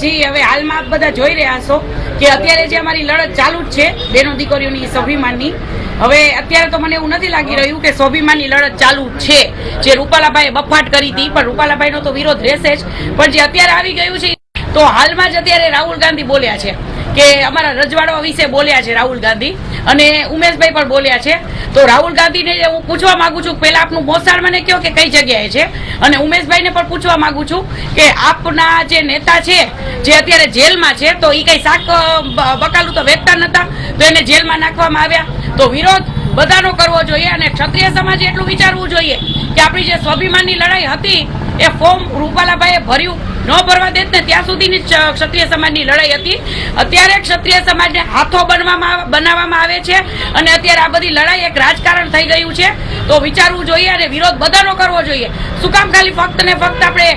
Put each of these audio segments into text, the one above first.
જી, હવે હાલમાં આપ બધા જોઈ રહ્યા છો કે અત્યારે જે અમારી લડત ચાલુ જ છે, બેનો દીકરીઓની સ્વાભિમાનની. હવે અત્યારે તો મને એવું નથી લાગી રહ્યું કે સ્વાભિમાનની લડત ચાલુ છે, જે રૂપાલાભાઈએ બફાટ કરી હતી, પણ રૂપાલાભાઈનો તો વિરોધ રહેશે જ. પણ જે અત્યારે આવી ગયું છે, તો હાલમાં જ અત્યારે રાહુલ ગાંધી બોલ્યા છે. કે અમારા રજવાડા વિશે બોલ્યા છે રાહુલ ગાંધી અને ઉમેશભાઈ પણ બોલ્યા છે. તો રાહુલ ગાંધીને હું પૂછવા માંગુ છું, પહેલા આપનું મોસાળ મને કહો કે કઈ જગ્યાએ છે? અને ઉમેશભાઈને પણ પૂછવા માંગુ છું કે આપના જે નેતા છે, જે અત્યારે જેલમાં છે, તો એ કઈ શાક બકાલું તો વેચતા નતા, તો એને જેલમાં નાખવામાં આવ્યા. તો વિરોધ બધાનો કરવો જોઈએ અને ક્ષત્રિય સમાજે એટલું વિચારવું જોઈએ કે આપણી જે સ્વાભિમાનની લડાઈ હતી, એ ફોર્મ રૂપાલાભાઈએ ભર્યું. ન ભરવા દેત ને ત્યાં સુધીની ક્ષત્રિય સમાજની લડાઈ હતી. અત્યારે ક્ષત્રિય સમાજને હાથો બનવામાં બનાવવામાં આવે છે અને અત્યારે આ બધી લડાઈ એક રાજકારણ થઈ ગયું છે. તો વિચારવું જોઈએ અને વિરોધ બધાનો કરવો જોઈએ. શું કામ ખાલી ફક્ત ને ફક્ત આપણે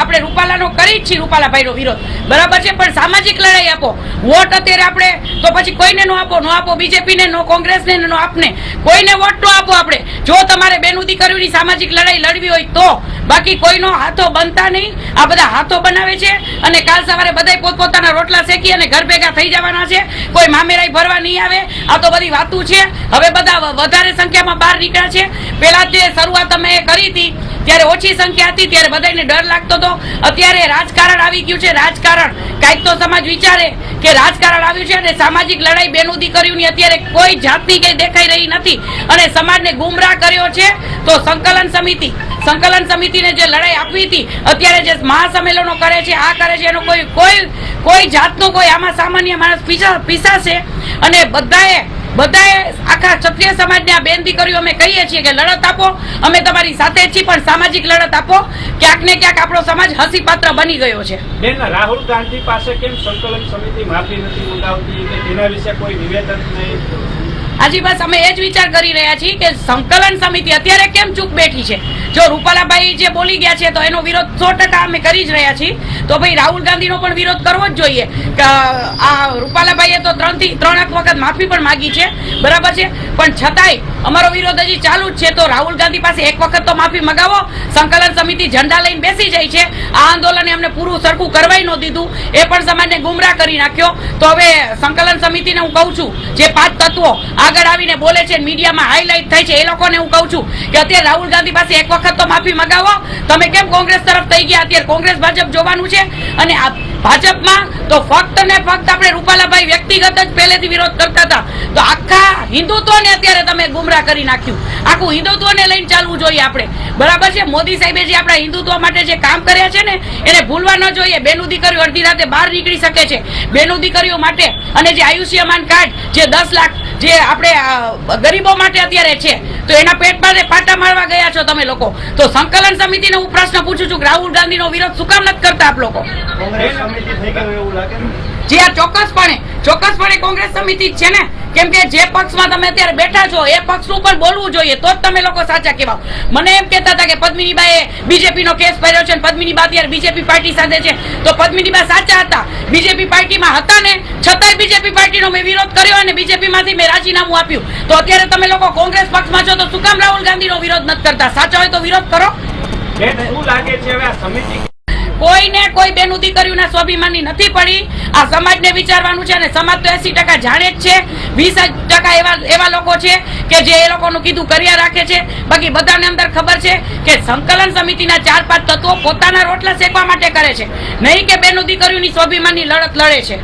આપણે રૂપાલાનો કરી જ છીએ રૂપાલાભાઈનો વિરોધ. બરાબર છે? પણ સામાજિક લડાઈ આપો. વોટ અત્યારે આપણે, તો પછી કોઈને નો આપો નો આપો બીજેપીને, નો કોંગ્રેસને, નો આપને. કોઈને વોટ નો આપો આપણે. જો તમારે બેનું દીકરીઓની સામાજિક લડાઈ લડવી હોય તો. બાકી કોઈનો હાથો બનતા નહીં. આ બધા હાથો બનાવે છે અને કાલ સવારે બધાય પોતપોતાના રોટલા શેકી અને ઘર ભેગા થઈ જવાના છે. કોઈ મામેરાઈ ભરવા નહીં આવે. આ તો બધી વાતું છે. હવે બધા વધારે સંખ્યામાં બહાર નીકળ્યા છે. પેલા જે શરૂઆત અમે કરી હતી ત્યારે ઓછી સંખ્યા હતી, ત્યારે બધાને ડર લાગતો હતો. અત્યારે રાજકારણ આવી ગયું છે, રાજકારણ. કાંઈક તો સમાજ વિચારે કે રાજકારણ આવ્યું છે અને સામાજિક લડાઈ બેનું દીકરીઓની અત્યારે કોઈ જાતની કઈ દેખાઈ રહી નથી. અને સમાજને ગુમરાહ કર્યો છે, તો સંકલન સમિતિ, સંકલન સમિતિને જે લડાઈ આપવી હતી, અત્યારે જે મહાસંમેલનો કરે છે, આ કરે છે, એનો કોઈ કોઈ કોઈ જાતનો કોઈ આમાં સામાન્ય માણસ પીસા પીસાશે. અને બધાએ બધાએ આખા ક્ષત્રિય સમાજને આ બેન દીકરીઓ અમે કહીએ છીએ કે લડત આપો. અમે તમારી સાથે છીએ, પણ સામાજિક લડત આપો. ક્યાંક ને ક્યાંક આપણો સમાજ હસીપાત્ર બની ગયો છે. બેન, રાહુલ ગાંધી પાસે કેમ સંકલન સમિતિ માફી નથી મંગાવતી? કે તેના વિશે કોઈ નિવેદન નહીં હાજી બસ અમે એ જ વિચાર કરી રહ્યા છીએ કે સંકલન સમિતિ અત્યારે કેમ ચૂપ બેઠી છે? જો રૂપાલાભાઈ જે બોલી ગયા છે તો એનો વિરોધ સો અમે કરી જ રહ્યા છીએ. તો ભાઈ રાહુલ ગાંધીનો પણ વિરોધ કરવો જ જોઈએ. આ રૂપાલાભાઈએ તો ત્રણથી, ત્રણ એક વખત માફી પણ માગી છે. બરાબર છે? પણ છતાંય અમારો વિરોધ હજી ચાલુ જ છે. તો રાહુલ ગાંધી પાસે એક વખત તો માફી મગાવો. સંકલન સમિતિ ઝંડા લઈને બેસી જાય છે. આ આંદોલને અમને પૂરું સરખું કરવાય ન દીધું. એ પણ સમાજને ગુમરાહ કરી નાખ્યો. તો હવે સંકલન સમિતિને હું કહું છું, જે પાંચ તત્વો આગળ આવીને બોલે છે, મીડિયામાં હાઇલાઇટ થાય છે, એ લોકોને હું કહું છું કે અત્યારે રાહુલ ગાંધી પાસે એક વખત તો માફી મગાવો. તમે કેમ કોંગ્રેસ તરફ થઈ ગયા? અત્યારે કોંગ્રેસ, ભાજપ જોવાનું છે અને આ ભાજપમાં તો ફક્ત ને ફક્ત આપણે રૂપાલાભાઈ વ્યક્તિગત જ પહેલેથી વિરોધ કરતા હતા. તો આખા હિન્દુત્વને અત્યારે તમે ગુમરાહ કરી નાખ્યું. આખું હિન્દુત્વને લઈને ચાલવું જોઈએ આપણે. બરાબર છે? મોદી સાહેબે જે આપણા હિન્દુત્વ માટે જે કામ કર્યા છે ને, એને ભૂલવા ન જોઈએ. બેનું દીકરીઓ અડધી રાતે બહાર નીકળી શકે છે. બેનું દીકરીઓ માટે અને જે આયુષ્યમાન કાર્ડ, જે દસ લાખ જે આપણે ગરીબો માટે અત્યારે છે તો એના પેટ માટે પાટા મારવા ગયા છો તમે લોકો. તો સંકલન સમિતિને હું પ્રશ્ન પૂછું છું કે રાહુલ ગાંધીનો વિરોધ શું કામ નથી કરતા આપ લોકો? જે આ ચોક્કસપણે ચોક્કસપણે કોંગ્રેસ સમિતિ જ છે ને? કેમ કે જે પક્ષમાં તમે અત્યારે બેઠા છો એ પક્ષનું પણ બોલવું જોઈએ તો જ તમે લોકો સાચા કહેવાઓ. મને એમ કહેતા હતા કે પદ્મિનીબાએ બીજેપીનો કેસ ભર્યો છે પદ્મિનીબા અત્યારે બીજેપી પાર્ટી સાથે છે. તો પદ્મિનીબા સાચા હતા. બીજેપી પાર્ટીમાં હતા ને છતાંય બીજેપી પાર્ટીનો મેં વિરોધ કર્યો અને બીજેપી માંથી મેં રાજીનામું આપ્યું. તો અત્યારે તમે લોકો કોંગ્રેસ પક્ષમાં છો તો શું કામ રાહુલ ગાંધીનો વિરોધ નથી કરતા? સાચા હોય તો વિરોધ કરો. શું લાગે છે કોઈને કોઈ બેનું દીકરીઓના સ્વાભિમાની નથી પડી. આ સમાજને વિચારવાનું છે અને સમાજ તો એસી ટકા જાણે જ છે. વીસ ટકા એવા એવા લોકો છે કે જે એ લોકોનું કીધું કર્યા રાખે છે. બાકી બધાને અંદર ખબર છે કે સંકલન સમિતિના ચાર પાંચ તત્વો પોતાના રોટલા શેકવા માટે કરે છે. નહીં કે બેનું દીકરીઓની સ્વાભિમાનની લડત લડે છે.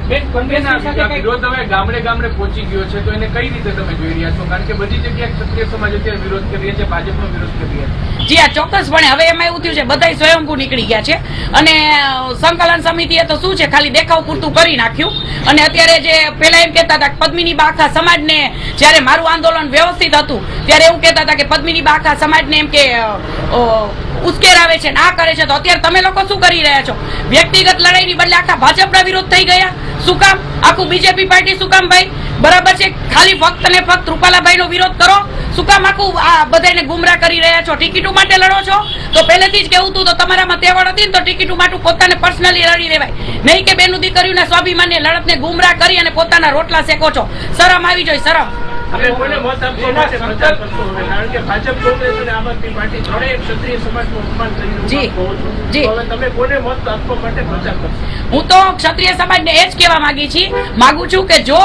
વિરોધ હવે ગામડે ગામડે પહોંચી ગયો છે તો એને કઈ રીતે તમે જોઈ રહ્યા છો? કારણ કે બધી જગ્યાએ ક્ષત્રિય સમાજ અત્યારે વિરોધ કરી રહ્યા છે ભાજપનો વિરોધ કરી રહ્યા છે. જી આ ચોક્કસપણે. હવે એમાં એવું થયું છે બધા સ્વયંભૂ નીકળી ગયા છે. અને સંકલન સમિતિએ તો શું છે, ખાલી દેખાવ પૂરતું કરી નાખ્યું. અને અત્યારે જે પેલા એમ કહેતા હતા પદ્મિની બાખા સમાજને જ્યારે મારું આંદોલન વ્યવસ્થિત હતું, ત્યારે એવું કહેતા હતા કે પદ્મિની બાખા સમાજને એમ કે ઉશ્કેરાવે છે, ને કરે છે, તો અત્યારે તમે લોકો શું કરી રહ્યા છો? વ્યક્તિગત લડાઈની બદલે આખા ભાજપના વિરોધ થઈ ગયા? શું કામ? આખું બીજેપી પાર્ટી શું કામ ભાઈ? બરાબર છે, ખાલી ફક્ત ને ફક્ત રૂપાલાભાઈનો વિરોધ કરો? શું કામ આખું આ બધાને ગુમરા કરી રહ્યા છો? ટિકિટો માટે લડો છો? તો પહેલેથી જ કેવું હતું તો તમારામાં તેવડ હતી ને, તો ટિકિટો માટે પોતાને પર્સનલી લડી લેવાય. નહીં કે બેનું દીકરીઓના સ્વાભિમાનની લડતને ગુમરા કરી અને પોતાના રોટલા શેકો છો. શરમ આવી જોઈએ શરમ. અમે કોને મત આપવા માટે પ્રચાર કરશો હવે? કારણ કે ભાજપ કોંગ્રેસ અને આમ આદમી પાર્ટી ત્રણેય ક્ષત્રિય સમાજનું અપમાન કરીને કહો છો. હવે તમે કોને મત આપવા માટે પ્રચાર કરશો હું તો ક્ષત્રિય સમાજને એ જ કહેવા માંગી છી માંગુ છું કે જો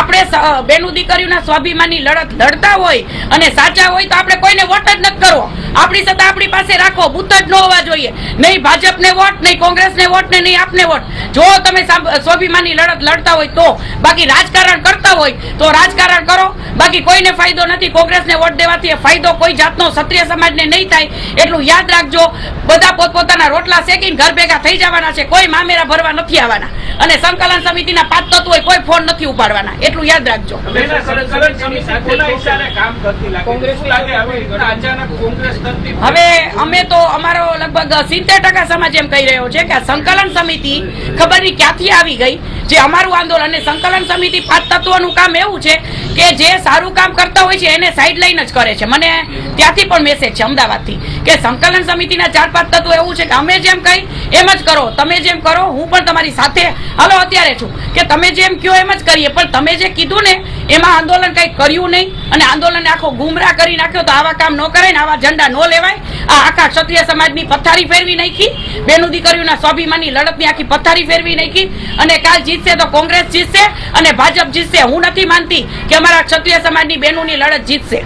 આપણે બેનું દીકરીઓના સ્વાભિમાનની લડત લડતા હોય અને સાચા હોય તો આપણે કોઈને વોટ જ નથી કરવો. આપણી સત્તા આપણી પાસે રાખો બુથ જ ન હોવા જોઈએ. નહીં ભાજપને વોટ નહીં કોંગ્રેસને વોટ ને નહીં આપને વોટ. જો તમે સ્વાભિમાની સ્વાભિમાનની લડત લડતા હોય તો બાકી રાજકારણ કરતા હોય તો રાજકારણ કરો. બાકી કોઈને ફાયદો નથી. કોંગ્રેસને વોટ દેવાથી ફાયદો કોઈ જાતનો ક્ષત્રિય સમાજને નહીં થાય એટલું યાદ રાખજો. બધા પોતપોતાના રોટલા શેકીને ઘર ભેગા થઈ જવાના છે. કોઈ મામેરા ભરવા નથી આવવાના. અને સંકલન સમિતિના પાંચ તત્વો કોઈ ફોન નથી ઉપાડવાના. એટલું યાદ રાખજો. હંમેશા સંકલન સમિતિ કોના ઈશારે કામ કરતી લાગે. કોંગ્રેસ લાગે આવી રીતના અચાનક કોંગ્રેસ તરફથી હવે અમે તો અમારો લગભગ સિત્તેર ટકા સમાજ એમ કહી રહ્યો છે કે સંકલન સમિતિ ખબર નહીં ક્યાંથી આવી ગઈ? જે અમારું આંદોલન અને સંકલન સમિતિ પાંચ તત્વોનું કામ એવું છે કે જે સારું કામ કરતા હોય છે એને સાઈડ લાઈન જ કરે છે. મને ત્યાંથી પણ મેસેજ છે અમદાવાદથી કે સંકલન સમિતિના ચાર પાંચ તત્વો એવું છે કે અમે જેમ કહી એમ જ કરો, તમે જેમ કરો, હું પણ તમારી સાથે. હાલો, અત્યારે છું. કે તમે જેમ કહો એમ જ કરીએ, પણ તમે જે કીધું ને એમાં આંદોલન કંઈ કર્યું નહીં અને આંદોલન આખો ગુમરાહ કરી નાખ્યો તો આવા કામ ન કરાય ને આવા ઝંડા ન લેવાય. આ આખા ક્ષત્રિય સમાજની પથારી ફેરવી નાખી. બેનું દીકરીઓના સ્વાભિમાનની લડતની આખી પથારી ફેરવી નાખી. અને કાલ જીતશે તો કોંગ્રેસ જીતશે અને ભાજપ જીતશે. હું નથી માનતી કે અમારા ક્ષત્રિય સમાજની બહેનોની લડત જીતશે.